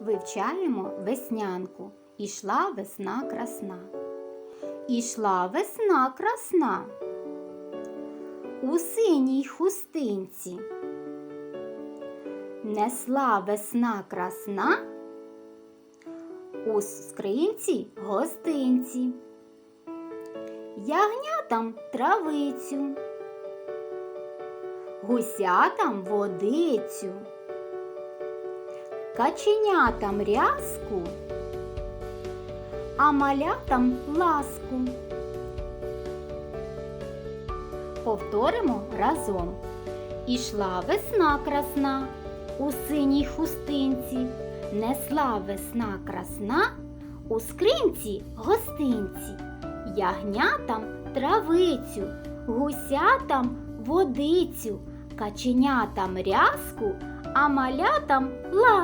Вивчаємо веснянку. Ішла весна красна. Ішла весна красна. У синій хустинці. Несла весна красна. У скринці гостинці. Ягнятам травицю. Гусятам водицю. Каченятам рязку, а малятам ласку. Повторимо разом. Ішла весна красна у синій хустинці, несла весна красна у скринці гостинці, ягнятам травицю, гусятам водицю, каченятам рязку, а малятам ласку.